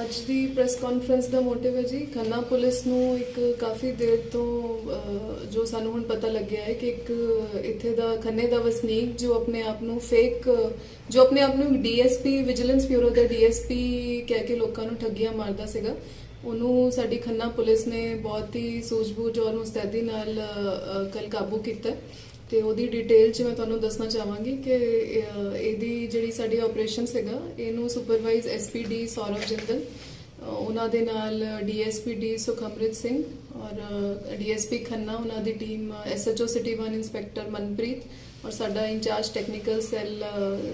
ਅੱਜ ਦੀ press conference ਦਾ ਮੋਟਿਵ ਹੈ ਜੀ, ਖੰਨਾ ਪੁਲਿਸ ਨੂੰ ਇੱਕ ਕਾਫੀ ਦੇਰ ਤੋਂ ਜੋ ਸਾਨੂੰ ਹੁਣ ਪਤਾ ਲੱਗਿਆ ਹੈ ਕਿ ਇੱਕ ਇੱਥੇ ਦਾ ਖੰਨੇ ਦਾ ਵਸਨੀਕ ਜੋ ਆਪਣੇ ਆਪ ਨੂੰ ਫੇਕ ਜੋ ਆਪਣੇ ਆਪ ਨੂੰ ਡੀਐਸਪੀ ਵਿਜੀਲੈਂਸ ਬਿਊਰੋ ਦਾ ਡੀਐਸਪੀ ਕਹਿ ਕੇ ਲੋਕਾਂ ਨੂੰ ਠੱਗੀਆਂ ਮਾਰਦਾ ਸੀਗਾ, ਉਹਨੂੰ ਸਾਡੀ ਖੰਨਾ ਪੁਲਿਸ ਨੇ ਬਹੁਤ ਹੀ ਸੂਝ-ਬੂਝ ਔਰ ਮੁਸਤੈਦੀ ਨਾਲ ਕੱਲ ਕਾਬੂ ਕੀਤਾ ਤੇ ਉਹਦੀ ਡਿਟੇਲ ਚ ਮੈਂ ਤੁਹਾਨੂੰ ਦੱਸਣਾ ਚਾਹਾਂਗੀ ਕਿ ਇਹਦੀ ਜਿਹੜੀ ਸਾਡੀ ਆਪਰੇਸ਼ਨ ਸੀਗਾ ਇਹਨੂੰ ਸੁਪਰਵਾਈਜ਼ ਐਸਪੀਡੀ ਸੌਰਵ ਜਿੰਦਲ ਉਹਨਾਂ ਦੇ ਨਾਲ ਡੀਐਸਪੀਡੀ ਸੁਖਮ੍ਰਿਤ ਸਿੰਘ ਔਰ ਡੀਐਸਪੀ ਖੰਨਾ ਉਹਨਾਂ ਦੀ team SHO city 1 inspector Manpreet ਔਰ ਸਾਡਾ incharge technical cell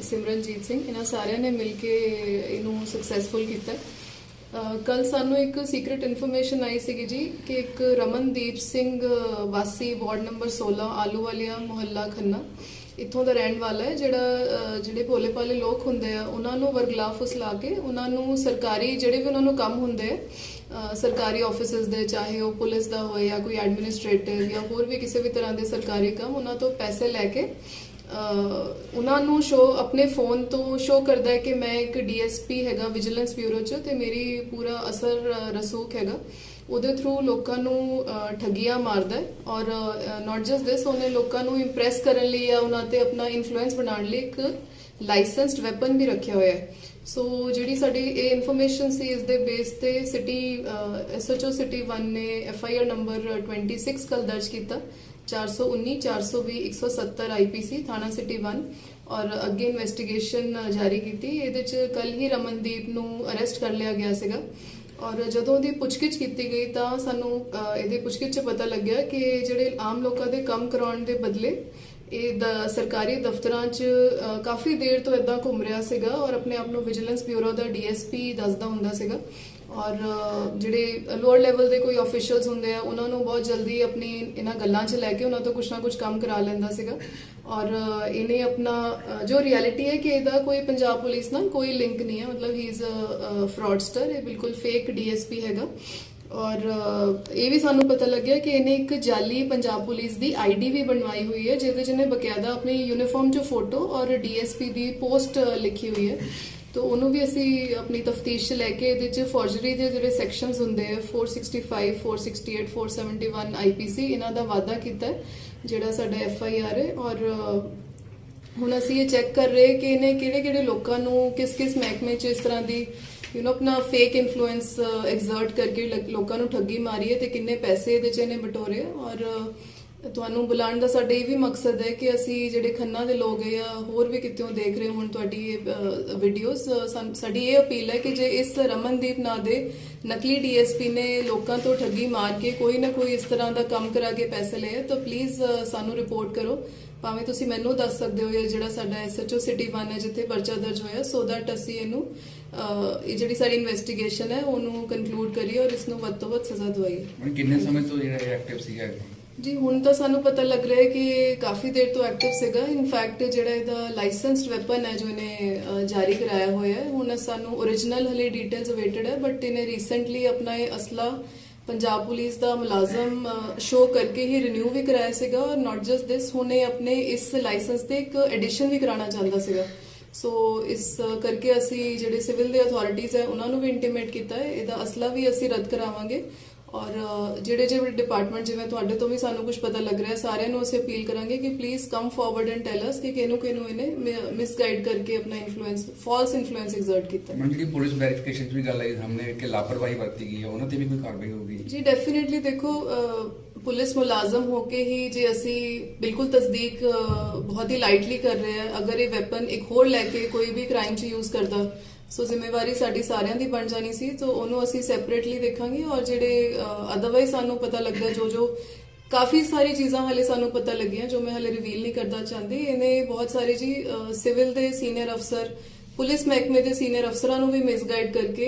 Simranjeet Singh, ਇਹਨਾਂ ਸਾਰਿਆਂ ਨੇ ਮਿਲ ਕੇ ਇਹਨੂੰ ਸਕਸੈਸਫੁਲ ਕੀਤਾ। ਕੱਲ ਸਾਨੂੰ ਇੱਕ ਸੀਕ੍ਰੀਟ ਇਨਫੋਰਮੇਸ਼ਨ ਆਈ ਸੀਗੀ ਜੀ ਕਿ ਇੱਕ ਰਮਨਦੀਪ ਸਿੰਘ ਵਾਸੀ, ਵਾਰਡ ਨੰਬਰ 16 ਆਲੂਵਾਲੀਆ, ਮੁਹੱਲਾ, ਖੰਨਾ, ਇੱਥੋਂ ਦਾ ਰਹਿਣ ਵਾਲਾ ਹੈ, ਜਿਹੜਾ ਜਿਹੜੇ ਭੋਲੇ ਭਾਲੇ ਲੋਕ ਹੁੰਦੇ ਆ, ਉਹਨਾਂ ਨੂੰ ਵਰਗਲਾ ਲਾ ਕੇ ਉਹਨਾਂ ਨੂੰ ਸਰਕਾਰੀ, ਜਿਹੜੇ ਵੀ ਉਹਨਾਂ ਨੂੰ ਕੰਮ ਹੁੰਦੇ ਆ ਸਰਕਾਰੀ ਆਫਿਸਸ ਦੇ, ਚਾਹੇ ਉਹ ਪੁਲਿਸ ਦਾ ਹੋਏ ਜਾਂ ਕੋਈ ਐਡਮਿਨਿਸਟ੍ਰੇਟਿਵ ਜਾਂ ਹੋਰ ਵੀ ਕਿਸੇ ਵੀ ਤਰ੍ਹਾਂ ਦੇ ਸਰਕਾਰੀ ਕੰਮ, ਉਹਨਾਂ ਤੋਂ ਪੈਸੇ ਲੈ ਕੇ ਉਹਨਾਂ ਨੂੰ ਸ਼ੋ ਆਪਣੇ ਫੋਨ ਤੋਂ ਸ਼ੋ ਕਰਦਾ ਹੈ ਕਿ ਮੈਂ ਇੱਕ ਡੀਐਸਪੀ ਹੈਗਾ ਵਿਜੀਲੈਂਸ ਬਿਊਰੋ ਚ ਤੇ ਮੇਰੀ ਪੂਰਾ ਅਸਰ ਅਹ, ਰਸੂਖ ਹੈਗਾ। ਉਹਦੇ ਥਰੂ ਲੋਕਾਂ ਨੂੰ ਠੱਗੀਆਂ ਮਾਰਦਾ ਹੈ ਔਰ ਨਾਟ ਜਸਟ ਦਿਸ ਉਹਨੇ ਲੋਕਾਂ ਨੂੰ ਇੰਪ੍ਰੈਸ ਕਰਨ ਲਈ ਜਾਂ ਉਹਨਾਂ ਤੇ ਆਪਣਾ ਇਨਫਲੂਐਂਸ ਬਣਾਉਣ ਲਈ ਇੱਕ ਲਾਇਸੈਂਸਡ ਵੈਪਨ ਵੀ ਰੱਖਿਆ ਹੋਇਆ ਹੈ। ਸੋ ਜਿਹੜੀ ਸਾਡੀ ਇਹ ਇਨਫੋਰਮੇਸ਼ਨ ਸੀ ਇਸ ਦੇ ਬੇਸ ਤੇ ਸਿਟੀ ਐਸਐਚਓ ਸਿਟੀ 1 ਨੇ ਐਫਆਈਆਰ ਨੰਬਰ 26 ਕੱਲ ਦਰਜ ਕੀਤਾ। 419 420 170 ਆਈਪੀਸੀ ਥਾਣਾ ਸਿਟੀ 1 ਔਰ ਅੱਗੇ ਇਨਵੈਸਟੀਗੇਸ਼ਨ ਜਾਰੀ ਕੀਤੀ ਇਹਦੇ ਚ ਕੱਲ ਹੀ ਰਮਨਦੀਪ ਨੂੰ ਅਰੈਸਟ ਕਰ ਲਿਆ ਗਿਆ ਸੀਗਾ ਔਰ ਜਦੋਂ ਉਹਦੀ ਪੁੱਛਗਿੱਛ ਕੀਤੀ ਗਈ ਤਾਂ ਸਾਨੂੰ ਅਹ, ਇਹਦੇ ਪੁੱਛਗਿੱਛ ਚ ਪਤਾ ਲੱਗਿਆ ਕਿ ਜਿਹੜੇ ਆਮ ਲੋਕਾਂ ਦੇ ਕੰਮ ਕਰਾਉਣ ਦੇ ਬਦਲੇ ਇਹ ਦ- ਸਰਕਾਰੀ ਦਫ਼ਤਰਾਂ 'ਚ ਕਾਫੀ ਦੇਰ ਤੋਂ ਇਦਾਂ ਘੁੰਮ ਰਿਹਾ ਸੀਗਾ ਔਰ ਆਪਣੇ ਆਪ ਨੂੰ ਵਿਜੀਲੈਂਸ ਬਿਊਰੋ ਦਾ ਡੀਐਸਪੀ ਦੱਸਦਾ ਹੁੰਦਾ ਸੀਗਾ ਔਰ ਜਿਹੜੇ ਲੋਅਰ ਲੈਵਲ ਦੇ ਕੋਈ ਆਫੀਸ਼ੀਅਲਸ ਹੁੰਦੇ ਆ, ਉਹਨਾਂ ਨੂੰ ਬਹੁਤ ਜਲਦੀ ਆਪਣੀ ਇਹਨਾਂ ਗੱਲਾਂ 'ਚ ਲੈ ਕੇ ਉਹਨਾਂ ਤੋਂ ਕੁਛ ਨਾ ਕੁਛ ਕੰਮ ਕਰਾ ਲੈਂਦਾ ਸੀਗਾ। ਔਰ ਇਹਨੇ ਆਪਣਾ ਜੋ ਰਿਐਲਿਟੀ ਹੈ ਕਿ ਇਹਦਾ ਕੋਈ ਪੰਜਾਬ ਪੁਲਿਸ ਨਾਲ ਕੋਈ ਲਿੰਕ ਨਹੀਂ ਹੈ, ਮਤਲਬ ਹੀ ਇਜ਼ ਅ ਫਰਾਡਸਟਰ ਇਹ ਬਿਲਕੁਲ ਫੇਕ ਡੀਐਸਪੀ ਹੈਗਾ। ਔਰ ਇਹ ਵੀ ਸਾਨੂੰ ਪਤਾ ਲੱਗਿਆ ਕਿ ਇਹਨੇ ਇੱਕ ਜਾਲੀ ਪੰਜਾਬ ਪੁਲਿਸ ਦੀ ਆਈਡੀ ਵੀ ਬਣਵਾਈ ਹੋਈ ਹੈ, ਜਿਹਦੇ 'ਚ ਇਹਨੇ ਬਕਾਇਦਾ ਆਪਣੀ ਯੂਨੀਫਾਰਮ 'ਚ ਫੋਟੋ ਔਰ ਡੀਐਸਪੀ ਦੀ ਪੋਸਟ ਲਿਖੀ ਹੋਈ ਹੈ। ਤੋ ਉਹਨੂੰ ਵੀ ਅਸੀਂ ਆਪਣੀ ਤਫਤੀਸ਼ 'ਚ ਲੈ ਕੇ ਇਹਦੇ 'ਚ ਫੋਰਜਰੀ ਦੇ ਜਿਹੜੇ ਸੈਕਸ਼ਨਸ ਹੁੰਦੇ ਆ 465 468 471 ਆਈਪੀਸੀ ਇਹਨਾਂ ਦਾ ਵਾਅਦਾ ਕੀਤਾ ਜਿਹੜਾ ਸਾਡਾ ਐਫਆਈਆਰ ਹੈ ਔਰ ਹੁਣ ਅਸੀਂ ਇਹ ਚੈੱਕ ਕਰ ਰਹੇ ਕਿ ਇਹਨੇ ਕਿਹੜੇ ਕਿਹੜੇ ਲੋਕਾਂ ਨੂੰ ਕਿਸ ਕਿਸ ਮਹਿਕਮੇ 'ਚ ਇਸ ਤਰ੍ਹਾਂ ਦੀ ਯੂ نو ਆਪਣਾ ਫੇਕ ਇਨਫਲੂਐਂਸ ਐਗਜ਼ਰਟ ਕਰਕੇ ਲ- ਲੋਕਾਂ ਨੂੰ ਠੱਗੀ ਮਾਰੀ ਹੈ ਤੇ ਕਿੰਨੇ ਪੈਸੇ ਇਹਦੇ 'ਚ ਇਹਨੇ ਬਟੋਰੇ ਔਰ ਤੁਹਾਨੂੰ ਬੁਲਾਉਣ ਦਾ ਸਾਡਾ ਇਹ ਵੀ ਮਕਸਦ ਹੈ ਕਿ ਅਸੀਂ ਜਿਹੜੇ ਖੰਨਾ ਦੇ ਲੋਕ ਹੈ ਜਾਂ ਹੋਰ ਵੀ ਕਿਤੇੋਂ ਦੇਖ ਰਹੇ ਹੁਣ ਤੁਹਾਡੀ ਇਹ ਵੀਡੀਓਜ਼ ਸਾਡੀ ਇਹ ਅਪੀਲ ਹੈ ਕਿ ਜੇ ਇਸ ਰਮਨਦੀਪ ਨਾਂ ਦੇ ਨਕਲੀ ਡੀਐਸਪੀ ਨੇ ਲੋਕਾਂ ਤੋਂ ਠੱਗੀ ਮਾਰ ਕੇ ਕੋਈ ਨਾ ਕੋਈ ਇਸ ਤਰ੍ਹਾਂ ਦਾ ਕੰਮ ਕਰਾ ਕੇ ਪੈਸੇ ਲਏ ਤਾਂ ਪਲੀਜ਼ ਸਾਨੂੰ ਰਿਪੋਰਟ ਕਰੋ। ਭਾਵੇਂ ਤੁਸੀਂ ਮੈਨੂੰ ਦੱਸ ਸਕਦੇ ਹੋ ਜਾਂ ਜਿਹੜਾ ਸਾਡਾ ਐਸਐਚਓ ਸਿਟੀ 1 ਹੈ ਜਿੱਥੇ ਪਰਚਾ ਦਰਜ ਹੋਇਆ ਸੋ ਦੈਟ ਅਸੀਂ ਇਹਨੂੰ ਇਹ ਜਿਹੜੀ ਸਾਡੀ ਇਨਵੈਸਟੀਗੇਸ਼ਨ ਹੈ, ਉਹਨੂੰ ਕਨਕਲੂਡ ਕਰੀਏ ਔਰ ਇਸ ਨੂੰ ਵੱਧ ਤੋਂ ਵੱਧ ਸਜ਼ਾ ਦਵਾਈਏ। ਕਿੰਨੇ ਸਮੇਂ ਤੋਂ ਜਿਹੜਾ ਐਕਟਿਵ ਸੀਗਾ ਜੀ, ਹੁਣ ਤਾਂ ਸਾਨੂੰ ਪਤਾ ਲੱਗ ਰਿਹਾ ਹੈ ਕਿ ਇਹ ਕਾਫੀ ਦੇਰ ਤੋਂ ਐਕਟਿਵ ਸੀਗਾ। ਇਨਫੈਕਟ ਜਿਹੜਾ ਇਹਦਾ ਲਾਇਸੈਂਸਡ ਵੈਪਨ ਹੈ ਜੋ ਇਹਨੇ ਜਾਰੀ ਕਰਾਇਆ ਹੋਇਆ ਹੈ, ਹੁਣ ਸਾਨੂੰ origignal ਹਲੇ ਡਿਟੇਲਸ ਅਵੇਟਡ ਹੈ ਬਟ ਇਹਨੇ ਰੀਸੈਂਟਲੀ ਆਪਣਾ ਇਹ ਅਸਲਾ ਪੰਜਾਬ ਪੁਲਿਸ ਦਾ ਮੁਲਾਜ਼ਮ ਸ਼ੋ ਕਰਕੇ ਹੀ ਰਿਨਿਊ ਵੀ ਕਰਾਇਆ ਸੀਗਾ। ਔਰ ਨਾਟ ਜਸਟ ਦਿਸ ਹੁਣ ਇਹ ਆਪਣੇ ਇਸ ਲਾਇਸੈਂਸ ਤੇ ਇੱਕ ਐਡੀਸ਼ਨ ਵੀ ਕਰਾਉਣਾ ਚਾਹੁੰਦਾ ਸੀਗਾ। ਸੋ ਇਸ ਕਰਕੇ ਅਸੀਂ ਜਿਹੜੇ ਸਿਵਲ ਦੇ ਅਥਾਰਟੀਜ਼ ਹੈ, ਉਹਨਾਂ ਨੂੰ ਵੀ ਇੰਟੀਮੇਟ ਕੀਤਾ ਹੈ। ਇਹਦਾ ਅਸਲਾ ਵੀ ਅਸੀਂ ਰੱਦ ਕਰਾਵਾਂਗੇ। ਔਰ ਜਿਹੜੇ ਜਿਹੜੇ ਡਿਪਾਰਟਮੈਂਟ ਜਿਵੇਂ ਤੁਹਾਡੇ ਤੋਂ ਵੀ ਸਾਨੂੰ ਕੁਝ ਪਤਾ ਲੱਗ ਰਿਹਾ ਸਾਰਿਆਂ ਨੂੰ ਅਸੀਂ ਅਪੀਲ ਕਰਾਂਗੇ ਕਿ please come forward and tell us ਕਿ ਕਿਹਨੂੰ ਕਿਹਨੂੰ ਇਹਨੇ ਮਿਸਗਾਈਡ ਕਰਕੇ ਆਪਣਾ ਇਨਫਲੂਐਂਸ ਫਾਲਸ ਇਨਫਲੂਐਂਸ ਐਗਜ਼ਰਟ ਕੀਤਾ। ਹੁਣ ਜਿਹੜੀ ਪੁਲਿਸ ਵੈਰੀਫਿਕੇਸ਼ਨ ਵੀ ਗੱਲ ਆਈ ਸਾਹਮਣੇ ਕਿ ਲਾਪਰਵਾਹੀ ਵਰਤੀ ਗਈ ਹੈ ਉਹਨਾਂ ਤੇ ਵੀ ਕੋਈ ਕਾਰਵਾਈ ਹੋਊਗੀ? ਜੀ ਡੈਫੀਨਿਟਲੀ ਦੇਖੋ ਪੁਲਿਸ ਮੁਲਾਜ਼ਮ ਹੋ ਕੇ ਹੀ ਜੇ ਅਸੀਂ ਬਿਲਕੁਲ ਤਸਦੀਕ ਬਹੁਤ ਹੀ ਲਾਈਟਲੀ ਕਰ ਰਹੇ ਹਾਂ ਅਗਰ ਇਹ ਵੈਪਨ ਇੱਕ ਹੋਰ ਲੈ ਕੇ ਕੋਈ ਵੀ ਕ੍ਰਾਈਮ 'ਚ ਯੂਜ਼ ਕਰਦਾ ਸੋ ਜ਼ਿੰਮੇਵਾਰੀ ਸਾਡੀ ਸਾਰਿਆਂ ਦੀ ਬਣ ਜਾਣੀ ਸੀ, ਤਾਂ ਉਹਨੂੰ ਅਸੀਂ ਸੈਪਰੇਟਲੀ ਦੇਖਾਂਗੇ ਔਰ ਜਿਹੜੇ ਅਦਰਵਾਈਜ਼ ਸਾਨੂੰ ਪਤਾ ਲੱਗਦਾ ਜੋ ਜੋ ਕਾਫੀ ਸਾਰੀ ਚੀਜ਼ਾਂ ਹਲੇ ਸਾਨੂੰ ਪਤਾ ਲੱਗੀਆਂ ਜੋ ਮੈਂ ਹਲੇ ਰਿਵੀਲ ਨਹੀਂ ਕਰਦਾ ਚਾਹੁੰਦੀ। ਇਹਨੇ ਬਹੁਤ ਸਾਰੇ ਜੀ ਸਿਵਲ ਦੇ ਸੀਨੀਅਰ ਅਫਸਰ ਪੁਲਿਸ ਮਹਿਕਮੇ ਦੇ ਸੀਨੀਅਰ ਅਫਸਰਾਂ ਨੂੰ ਵੀ ਮਿਸਗਾਈਡ ਕਰਕੇ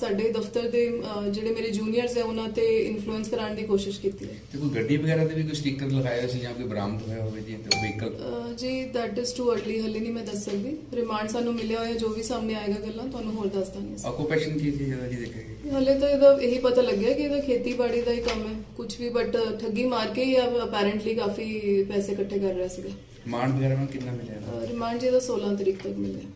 ਸਾਡੇ ਦਫ਼ਤਰ ਦੇ ਜਿਹੜੇ ਮੇਰੇ ਜੂਨੀਅਰਸ ਹੈ ਉਹਨਾਂ ਤੇ ਇਨਫਲੂਐਂਸ ਕਰਾਉਣ ਦੀ ਕੋਸ਼ਿਸ਼ ਕੀਤੀ ਹੈ। ਤੇ ਕੋਈ ਗੱਡੀ ਵਗੈਰਾ ਤੇ ਵੀ ਕੋਈ ਸਟicker ਲਗਾਇਆ ਸੀ ਜਾਂ ਕੋਈ ਬਰਾਮਦ ਹੋਇਆ ਹੋਵੇ ਜੀ ਤੇ ਵਹੀਕਲ ਜੀ ਦੈਟ ਇਜ਼ ਟੂ अर्ਲੀ ਹਲੇ ਨਹੀਂ ਮੈਂ ਦੱਸ ਸਕਦੀ। ਰਿਮਾਂਡ ਸਾਨੂੰ ਮਿਲਿਆ ਹੋਇਆ ਜੋ ਵੀ ਸਾਹਮਣੇ ਆਏਗਾ ਗੱਲਾਂ ਤੁਹਾਨੂੰ ਹੋਰ ਦੱਸ ਦਾਂਗੇ। ਆਕੂਪੇਸ਼ਨ ਕੀ ਸੀ ਜਿਹਦਾ ਜੀ ਦੇਖਿਆ ਹਲੇ ਤਾਂ ਇਹਦਾ ਇਹੀ ਪਤਾ ਲੱਗਿਆ ਕਿ ਇਹਦਾ ਖੇਤੀਬਾੜੀ ਦਾ ਹੀ ਕੰਮ ਹੈ। ਕੁਝ ਵੀ ਬਟ ਠੱਗੀ ਮਾਰ ਕੇ ਹੀ ਅਪੈਰੈਂਟਲੀ ਕਾਫੀ ਪੈਸੇ ਇਕੱਠੇ ਕਰ ਰਿਹਾ ਸੀਗਾ। ਮਾਨ ਵਗੈਰਾ ਨੂੰ ਕਿੰਨਾ ਮਿਲਿਆ? ਰਿਮਾਂਡ ਜਿਹਦਾ 16 ਤਰੀਕ ਤੱਕ ਮਿਲਿਆ।